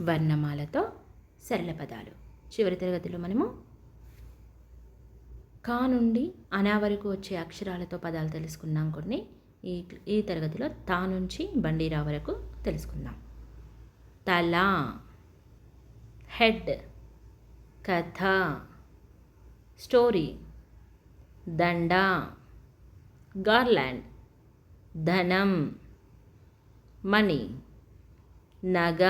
వర్ణమాలతో సరళ పదాలు. చివరి తరగతిలో మనము కా నుండి అనా వరకు వచ్చే అక్షరాలతో పదాలు తెలుసుకున్నాం కొన్ని. ఈ ఈ తరగతిలో తా నుంచి బండిరా వరకు తెలుసుకుందాం. తల హెడ్ కథ స్టోరీ దండ గార్లాండ్ ధనం మనీ నగ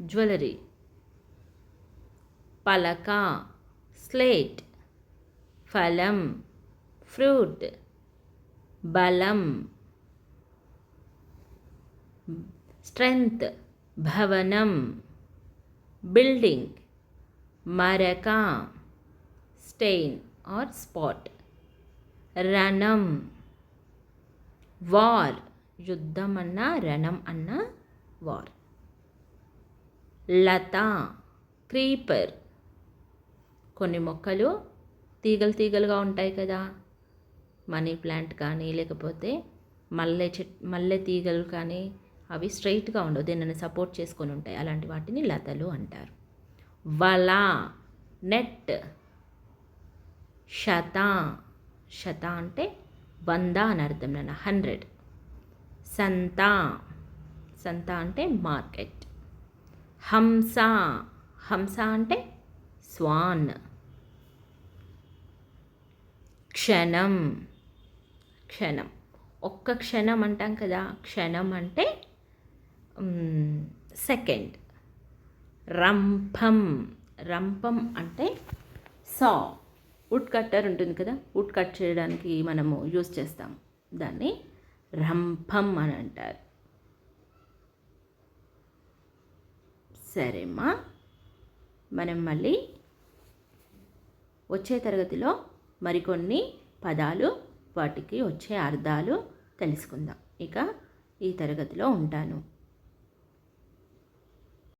జ్యువెలరీ పలక స్లేట్ ఫలం ఫ్రూట్ బలం స్ట్రెంగ్త్ భవనం బిల్డింగ్ మరక స్టెయిన్ ఆర్ స్పాట్ రణం వార్ యుద్ధం అన్న రణం అన్న వార్ లత క్రీపర్. కొన్ని మొక్కలు తీగలు తీగలుగా ఉంటాయి కదా. మనీ ప్లాంట్ కానీ లేకపోతే మల్లె చెట్ మల్లె తీగలు కానీ అవి స్ట్రైట్గా ఉండవు. దీనిని సపోర్ట్ చేసుకొని ఉంటాయి. అలాంటి వాటిని లతలు అంటారు. వల నెట్ శత. శత అంటే వంద అని అర్థం నాన్న. హండ్రెడ్. సంత. సంత అంటే మార్కెట్. హంస. హంస అంటే స్వాన్. క్షణం. క్షణం. ఒక్క క్షణం అంటాం కదా క్షణం అంటే సెకండ్. రంపం రంపం అంటే సా. వుడ్ కట్టర్ ఉంటుంది కదా వుడ్ కట్ చేయడానికి మనము యూస్ చేస్తాం. దాన్ని రంపం అని అంటారు. సరేమ్మా. మనం మళ్ళీ వచ్చే తరగతిలో మరికొన్ని పదాలు వాటికి వచ్చే అర్థాలు తెలుసుకుందాం. ఇక ఈ తరగతిలో ఉంటాను.